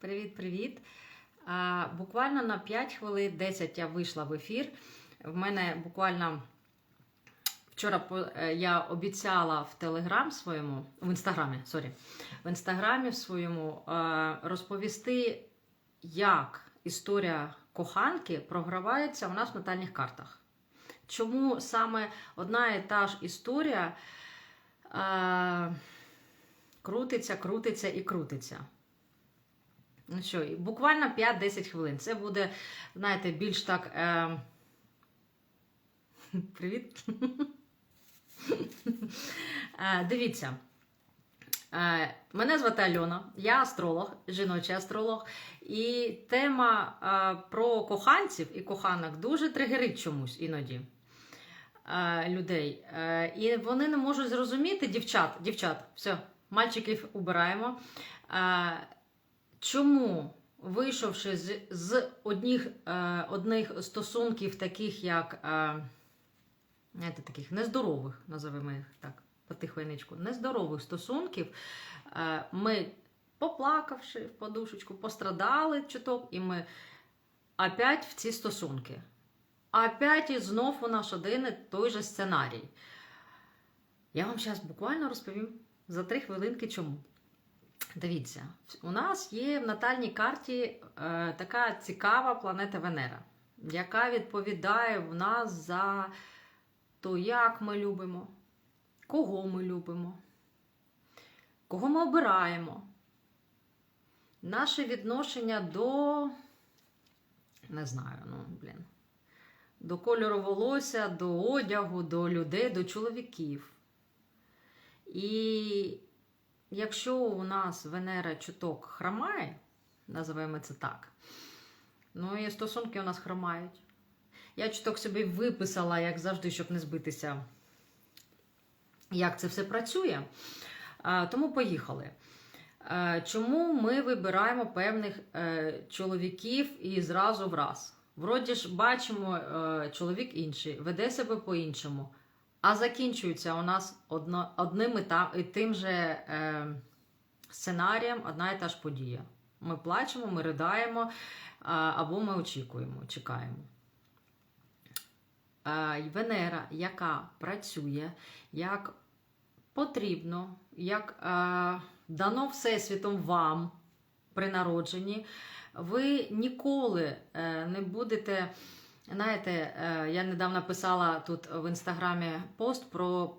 Привіт-привіт. Буквально на 5 хвилин 10 я вийшла в ефір. В мене буквально вчора е, я обіцяла в Телеграм своєму, в інстаграмі, сорі, в інстаграмі своєму е, розповісти, як історія коханки програвається у нас в натальних картах. Чому саме одна і та ж історія е, крутиться, крутиться і крутиться. Ну що, буквально 5-10 хвилин. Це буде, знаєте, більш так. Е... Привіт. е, дивіться. Е, мене звати Альона, я астролог, жіночий астролог. І тема е, про коханців і коханок дуже тригерить чомусь іноді людей. І вони не можуть зрозуміти, дівчат, дівчат, все, мальчиків убираємо. Чому, вийшовши з, з одних, е, одних стосунків, таких як е, знаєте, таких нездорових, називаємо їх так, потихонечку, нездорових стосунків, е, ми, поплакавши в подушечку, пострадали чуток, і ми опять в ці стосунки. Опять і знов у нас один і той же сценарій. Я вам зараз буквально розповім за три хвилинки чому. Дивіться, у нас є в натальній карті е, така цікава планета Венера, яка відповідає в нас за то, як ми любимо, кого ми любимо, кого ми обираємо. Наше відношення до, не знаю, ну, блін, до кольору волосся, до одягу, до людей, до чоловіків. І якщо у нас Венера чуток хромає, називаємо це так, ну і стосунки у нас хромають. Я чуток собі виписала, як завжди, щоб не збитися, як це все працює. Тому поїхали. Чому ми вибираємо певних е, чоловіків і зразу в раз? Вроді ж бачимо, е, чоловік інший, веде себе по-іншому, а закінчується у нас одно, одним і, та, і тим же е, сценарієм одна і та ж подія. Ми плачемо, ми riдаємо, а, або ми очікуємо, чекаємо. Е, Венера, яка працює як потрібно, як е, дано Всесвітом вам при народженні, ви ніколи е, не будете. Знаєте, е, я недавно писала тут в інстаграмі пост про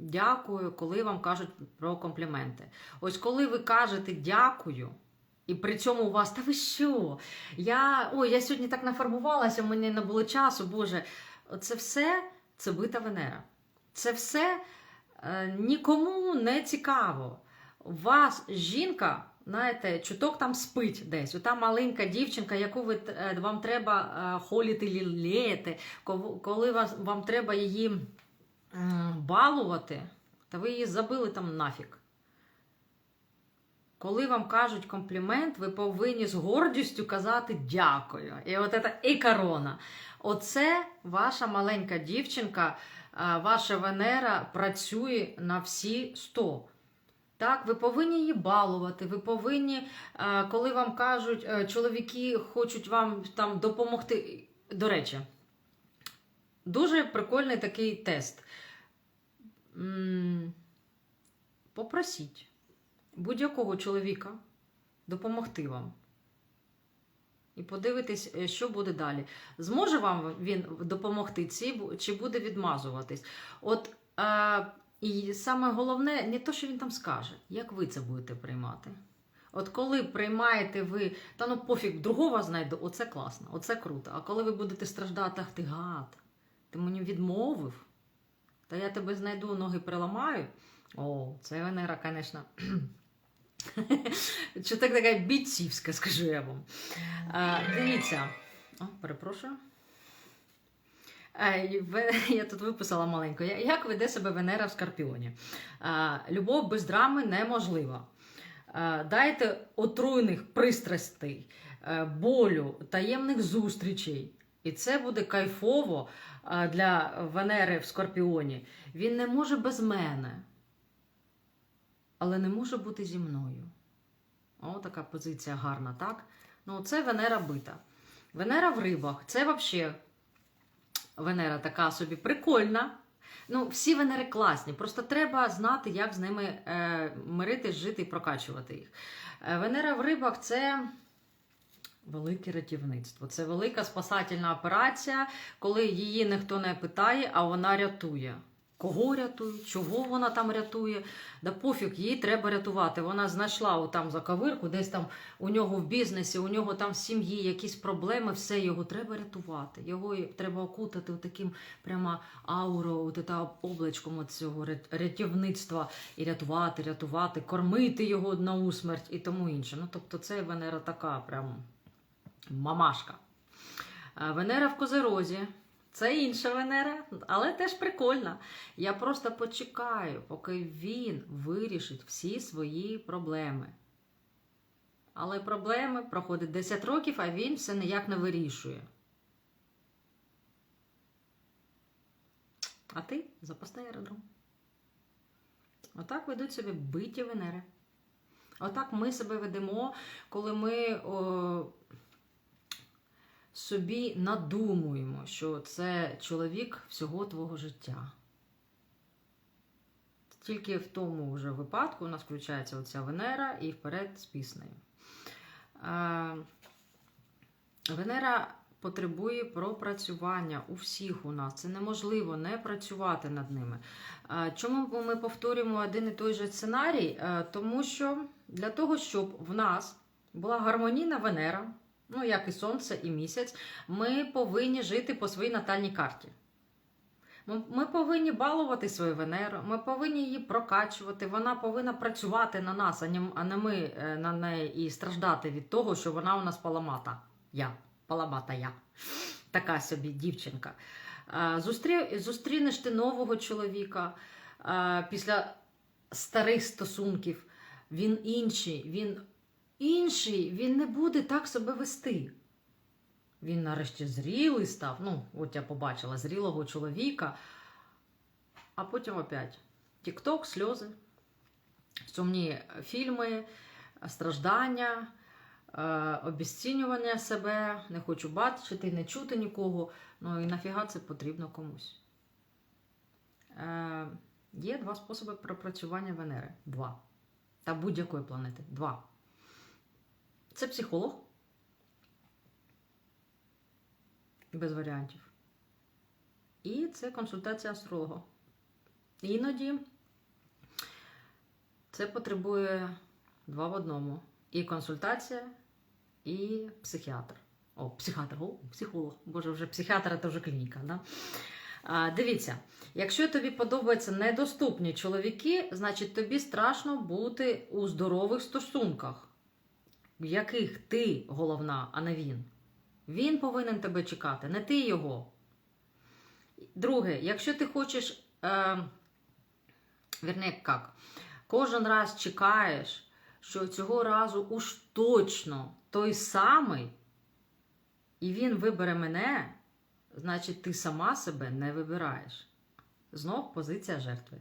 дякую, коли вам кажуть про компліменти. Ось коли ви кажете дякую, і при цьому у вас, та ви що? Я, ой, я сьогодні так нафарбувалася, у мене не було часу, Боже. Це все це бита Венера. Це все е, нікому не цікаво. У вас жінка, знаєте, чуток там спить десь. Ота маленька дівчинка, яку ви, е, вам треба е, холіти, лілети, коли- вас, вам треба її балувати, та ви її забили там нафіг. Коли вам кажуть комплімент, ви повинні з гордістю казати дякую. І от це і корона. Оце ваша маленька дівчинка, ваша Венера працює на всі 100. Так, ви повинні її балувати, ви повинні, коли вам кажуть, е, чоловіки хочуть вам там допомогти. До речі, дуже прикольний такий тест. Попросіть будь-якого чоловіка допомогти вам. І подивитись, е, що буде далі. Зможе вам він допомогти, чи буде відмазуватись? От е, і саме головне, не то, що він там скаже, як ви це будете приймати. От коли приймаєте ви, та ну пофіг, другого знайду, оце класно, оце круто. А коли ви будете страждати, ах ти гад, ти мені відмовив, та я тебе знайду, ноги приламаю. О, це Венера, звісно. Чи так така бійцівська, скажу я вам. Дивіться. О, перепрошую. Я тут виписала маленько. Як веде себе Венера в Скорпіоні? Любов без драми неможлива. Дайте отруйних пристрастей, е, болю, таємних зустрічей. І це буде кайфово для Венери в Скорпіоні. Він не може без мене, але не може бути зі мною. О, така позиція гарна, так? Ну, це Венера бита. Венера в рибах. Це взагалі Венера така собі прикольна. Ну, всі Венери класні. Просто треба знати, як з ними е, миритись, жити і прокачувати їх. Е, Венера в рибах це велике рятівництво. Це велика спасательна операція, коли її ніхто не питає, а вона рятує. Кого рятує, чого вона там рятує? Да пофіг, їй треба рятувати. Вона знайшла там заковирку, десь там у нього в бізнесі, у нього там в сім'ї якісь проблеми, все його треба рятувати. Його треба окутати таким прямо аурою, от це облачком цього рятівництва і рятувати, рятувати, кормити його на усмерть і тому інше. Ну, тобто, це Венера така прям мамашка. Венера в Козерозі. Це інша Венера, але теж прикольна. Я просто почекаю, поки він вирішить всі свої проблеми. Але проблеми проходить 10 років, а він все ніяк не вирішує. А ти запасний аеродром. Отак ведуть собі биті Венери. Отак ми себе ведемо, коли ми о, собі надумуємо, що це чоловік всього твого життя. Тільки в тому вже випадку у нас включається оця Венера і вперед з піснею. Е, Венера потребує пропрацювання у всіх у нас. Це неможливо не працювати над ними. Е, Чому ми повторюємо один і той же сценарій? Е, Тому що для того, щоб в нас була гармонійна Венера, ну як і Сонце, і місяць, ми повинні жити по своїй натальній карті. Ми, повинні балувати свою Венеру, ми повинні її прокачувати, вона повинна працювати на нас, а не, ми е, на неї і страждати від того, що вона у нас паламата. Я, паламата я. Така собі дівчинка. Е, зустрінеш ти нового чоловіка е, після старих стосунків. Він інший, він інший, він не буде так себе вести. Він нарешті зрілий став. Ну, от я побачила зрілого чоловіка. А потім опять тік-ток, сльози, сумні фільми, страждання, е, обіцінювання себе, не хочу бачити, не чути нікого. Ну і нафіга це потрібно комусь. Е, Є два способи пропрацювання Венери. Два. Та будь-якої планети. Два. Це психолог. Без варіантів. І це консультація астролога. Іноді це потребує два в одному: і консультація, і психіатр. О, психіатр, о, психолог. Боже, вже психіатр це вже клініка. Да? А, дивіться, якщо тобі подобаються недоступні чоловіки, значить тобі страшно бути у здорових стосунках, в яких ти головна, а не він. Він повинен тебе чекати, не ти його. Друге, якщо ти хочеш, е, вірне, як, кожен раз чекаєш, що цього разу уж точно той самий, і він вибере мене, значить, ти сама себе не вибираєш. Знов позиція жертви.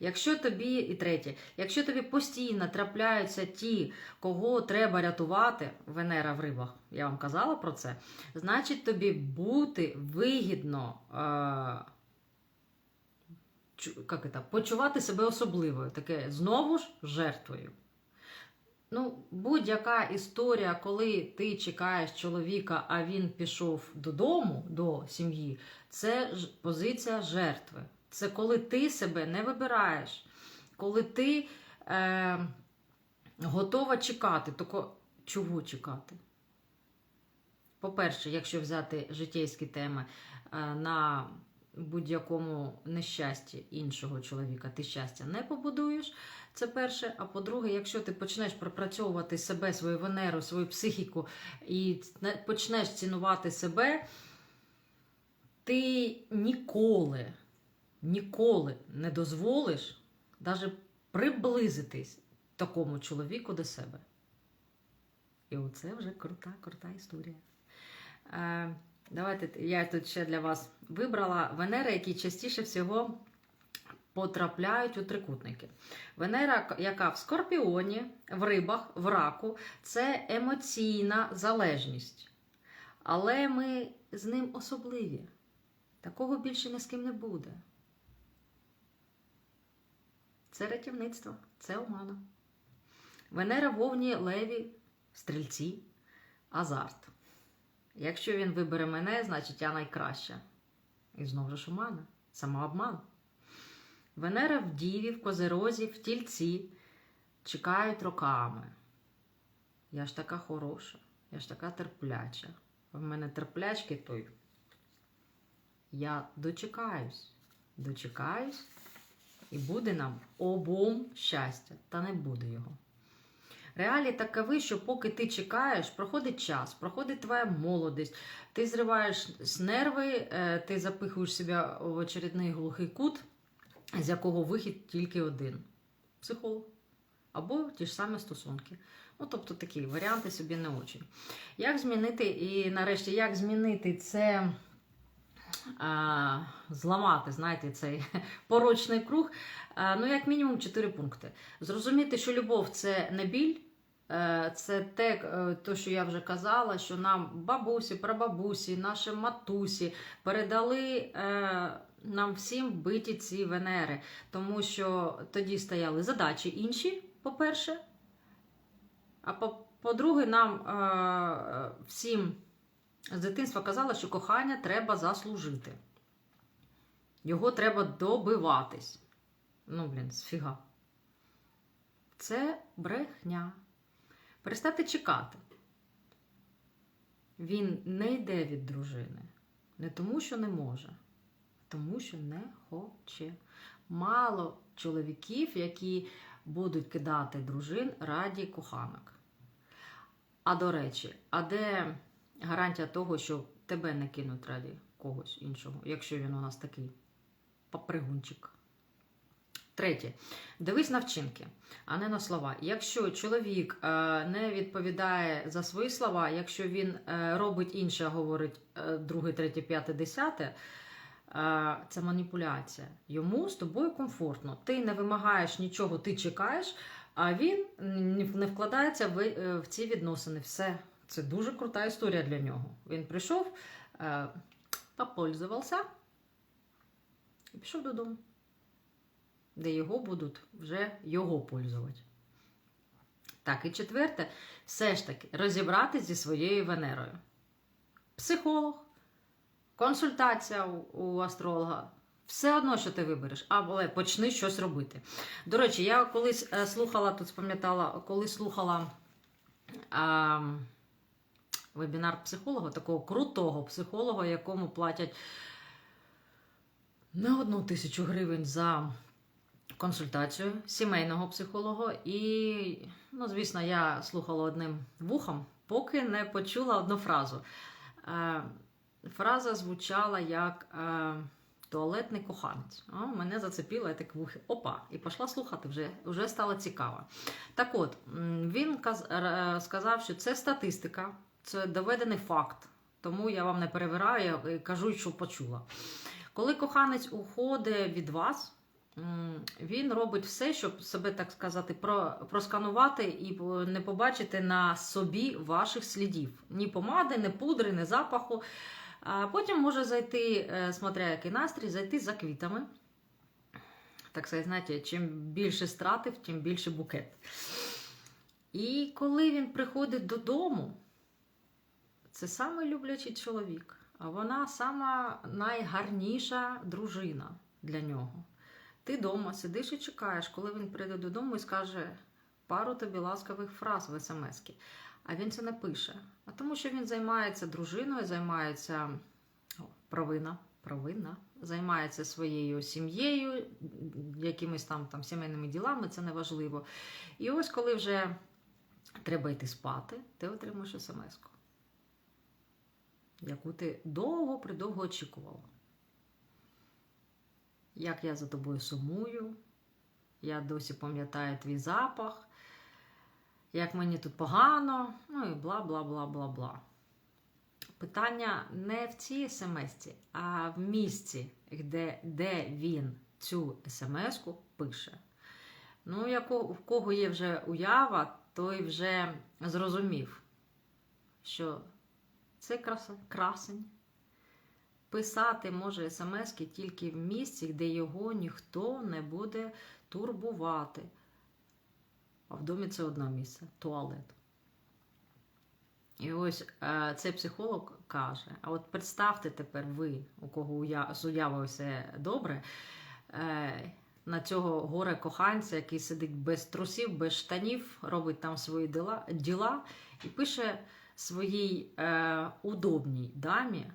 Якщо тобі, і третє, якщо тобі постійно трапляються ті, кого треба рятувати, Венера в рибах, я вам казала про це, значить тобі бути вигідно е, як це, почувати себе особливою, таке знову ж жертвою. Ну, будь-яка історія, коли ти чекаєш чоловіка, а він пішов додому, до сім'ї, це ж позиція жертви. Це коли ти себе не вибираєш, коли ти е, готова чекати. Тільки чого чекати? По-перше, якщо взяти життєйські теми е, на будь-якому нещасті іншого чоловіка, ти щастя не побудуєш. Це перше. А по-друге, якщо ти почнеш пропрацьовувати себе, свою венеру, свою психіку і почнеш цінувати себе, ти ніколи, ніколи не дозволиш навіть приблизитись такому чоловіку до себе. І оце вже крута, крута історія. Е, давайте я тут ще для вас вибрала Венери, які частіше всього потрапляють у трикутники. Венера, яка в скорпіоні, в рибах, в раку, це емоційна залежність. Але ми з ним особливі. Такого більше ні з ким не буде. Це рятівництво, це омана. Венера в Овні, Леві, Стрільці, азарт. Якщо він вибере мене, значить я найкраща. І знову ж омана, самообман. Венера в Діві, в Козерозі, в Тільці чекають роками. Я ж така хороша, я ж така терпляча. В мене терплячки той. Я дочекаюсь, дочекаюсь, і буде нам обом щастя, та не буде його. Реалії такові, що поки ти чекаєш, проходить час, проходить твоя молодість, ти зриваєш нерви, е, ти запихуєш себе в очередний глухий кут, з якого вихід тільки один психолог. Або ті ж самі стосунки. Ну, тобто такі варіанти собі не очень. Як змінити, і нарешті, як змінити це, зламати, знаєте, цей порочний круг? Ну, як мінімум, 4 пункти. Зрозуміти, що любов це не біль. Е, Це те, е, то, що я вже казала, що нам бабусі, прабабусі, наші матусі передали е, нам всім биті ці венери, тому що тоді стояли задачі інші, по-перше. А по- по-друге, нам е, всім з дитинства казали, що кохання треба заслужити. Його треба добиватись. Ну, блін, сфіга. Це брехня. Перестати чекати. Він не йде від дружини. Не тому, що не може, а тому, що не хоче. Мало чоловіків, які будуть кидати дружин раді коханок. А до речі, а де гарантія того, що тебе не кинуть раді когось іншого, якщо він у нас такий попригунчик? Третє. Дивись на вчинки, а не на слова. Якщо чоловік е, не відповідає за свої слова, якщо він е, робить інше, говорить е, друге, третє, п'яте, десяте, це маніпуляція. Йому з тобою комфортно. Ти не вимагаєш нічого, ти чекаєш, а він не вкладається в ці відносини. Все. Це дуже крута історія для нього. Він прийшов, е, попользувався і пішов додому де його будуть вже його пользувати. Так, і четверте, все ж таки розібратися зі своєю Венерою. Психолог, консультація у, астролога. Все одно, що ти вибереш, але почни щось робити. До речі, я колись е, слухала, тут спам'ятала, коли слухала а, вебінар психолога, такого крутого психолога, якому платять не одну тисячу гривень за консультацію сімейного психолога. І, ну, звісно, я слухала одним вухом, поки не почула одну фразу. Е, Фраза звучала як е, туалетний коханець. О, мене зацепило, я так вухи. Опа, і пішла слухати, вже, вже стало цікаво. Так от, він е, сказав, що це статистика, це доведений факт. Тому я вам не перевираю, я кажу, що почула. Коли коханець уходить від вас, він робить все, щоб себе, так сказати, просканувати і не побачити на собі ваших слідів. Ні помади, ні пудри, ні запаху. А потім може зайти, е, смотря який настрій, зайти за квітами. Так сказати, знаєте, чим більше стратив, тим більше букет. І коли він приходить додому, це саме люблячий чоловік, а вона сама найгарніша дружина для нього. Ти вдома сидиш і чекаєш, коли він прийде додому і скаже пару тобі ласкавих фраз в смс-ки. А він це не пише. А тому, що він займається дружиною, займається о, провина, провина, займається своєю сім'єю, якимись там, там сімейними ділами, це не важливо. І ось коли вже треба йти спати, ти отримуєш смс-ку, яку ти довго-придовго очікувала. Як я за тобою сумую, я досі пам'ятаю твій запах, як мені тут погано, ну і бла бла бла бла бла. Питання не в цій смс, а в місці, де, де він цю смс-ку пише. Ну, яко, в кого є вже уява, той вже зрозумів, що це красень. Писати може смс-ки тільки в місці, де його ніхто не буде турбувати. А в домі це одне місце туалет. І ось е, цей психолог каже: а от представте тепер ви, у кого з уявою все добре, е, на цього горе коханця, який сидить без трусів, без штанів, робить там свої діла і пише своїй е, удобній дамі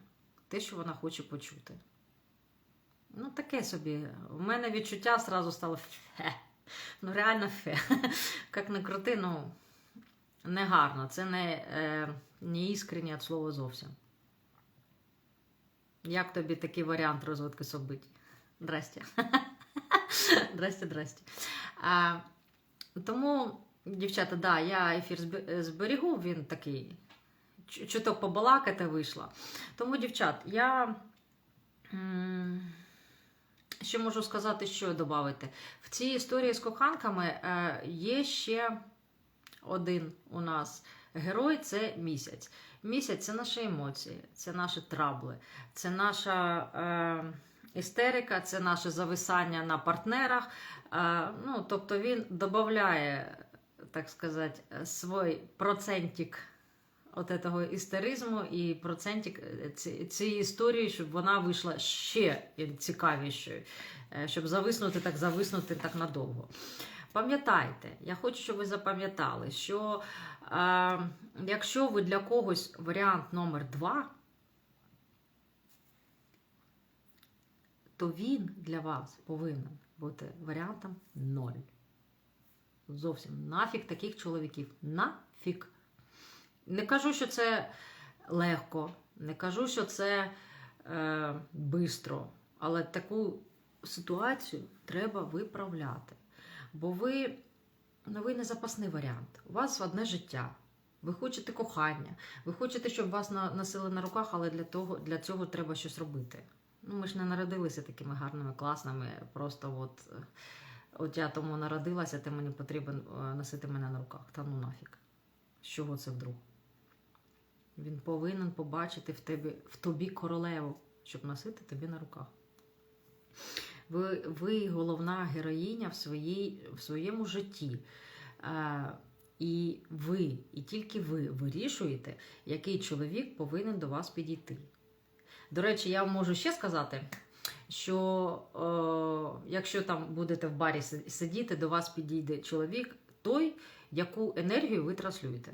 те, що вона хоче почути. Ну, таке собі. У мене відчуття зразу стало фе. Ну, реально фе. Як не крути, ну негарно. Це не, е, не іскренні від слова зовсім. Як тобі такий варіант розвитку событий? Здрасте. Здрасте, здрасте. Тому, дівчата, да, я ефір зберігу, він такий чуток побалакати вийшла. Тому, дівчат, я. Ще можу сказати, що додати. В цій історії з коханками е, є ще один у нас герой це місяць. Місяць це наші емоції, це наші трабли, це наша е, істерика, це наше зависання на партнерах. Е, ну, тобто він додає, так сказати, свій процентик от этого істеризму і процентик цієї історії, щоб вона вийшла ще цікавішою, е, щоб зависнути так, зависнути так надовго. Пам'ятайте, я хочу, щоб ви запам'ятали, що е, якщо ви для когось варіант номер два, то він для вас повинен бути варіантом ноль. Зовсім нафіг таких чоловіків. Нафіг. Не кажу, що це легко, не кажу, що це е, бистро, але таку ситуацію треба виправляти. Бо ви, ну, ви не запасний варіант. У вас одне життя. Ви хочете кохання, ви хочете, щоб вас носили на руках, але для, того, для цього треба щось робити. Ну, ми ж не народилися такими гарними, класними. Просто от, от я тому народилася, ти мені потрібен е, носити мене на руках. Та ну нафіг. З чого це вдруг? Він повинен побачити в, тебе, в тобі королеву, щоб носити тобі на руках. Ви, ви головна героїня в, своїй, в своєму житті. Е, і ви, і тільки ви вирішуєте, який чоловік повинен до вас підійти. До речі, я можу ще сказати, що е, якщо там будете в барі сидіти, до вас підійде чоловік, той, яку енергію ви транслюєте.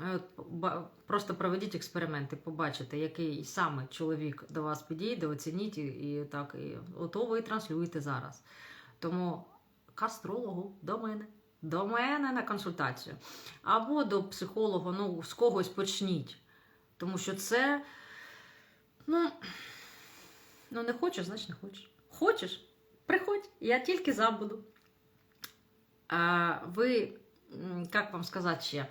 Е, Просто проведіть експерименти, побачите, який саме чоловік до вас підійде, оцініть і, так, і ото ви і транслюєте зараз. Тому кастрологу до мене, до мене на консультацію. Або до психолога, ну, з когось почніть. Тому що це, ну, ну не хочеш, значить не хочеш. Хочеш? Приходь, я тільки забуду. А, ви, як вам сказати ще,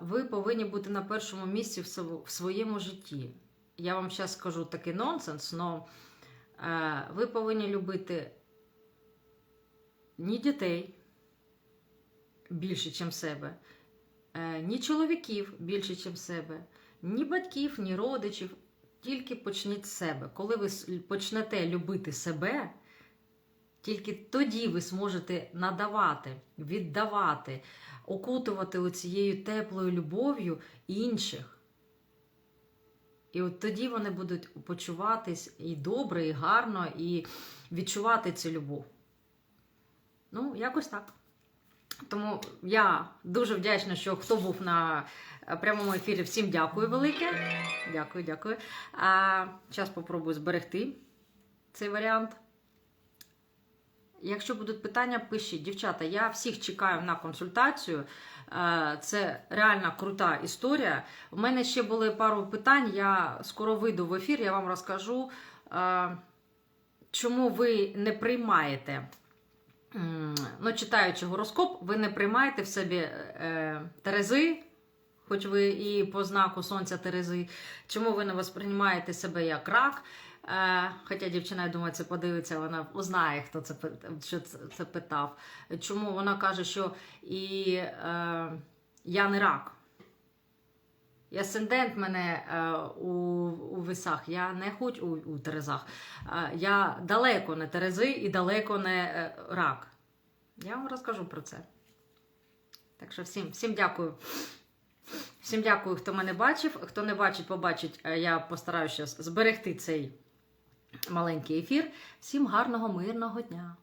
ви повинні бути на першому місці в своєму житті. Я вам зараз скажу такий нонсенс, але ви повинні любити ні дітей більше, ніж себе, е, ні чоловіків більше, ніж себе, ні батьків, ні родичів. Тільки почніть з себе. Коли ви почнете любити себе, тільки тоді ви зможете надавати, віддавати, окутувати оцією теплою любов'ю інших. І от тоді вони будуть почуватись і добре, і гарно, і відчувати цю любов. Ну, якось так. Тому я дуже вдячна, що хто був на е, прямому ефірі. Всім дякую велике. Дякую, дякую. А зараз спробую зберегти цей варіант. Якщо будуть питання, пишіть. Дівчата, я всіх чекаю на консультацію. Е, Це реально крута історія. У мене ще були пару питань. Я скоро вийду в ефір, я вам розкажу, е, чому ви не приймаєте. Ну, читаючи гороскоп, ви не приймаєте в собі е, Терези, хоч ви і по знаку Сонця Терези, чому ви не восприймаєте себе як рак, хоча дівчина, я думаю, це подивиться, вона узнає, хто це, що це, питав. Чому вона каже, що і е, я не рак. І асцендент мене е, у, у весах, я не хоч у, у Терезах. Е, я далеко не Терези і далеко не е, рак. Я вам розкажу про це. Так що всім, всім дякую. Всім дякую, хто мене бачив. Хто не бачить, побачить. Е, Я постараюся зберегти цей маленький ефір. Всім гарного, мирного дня!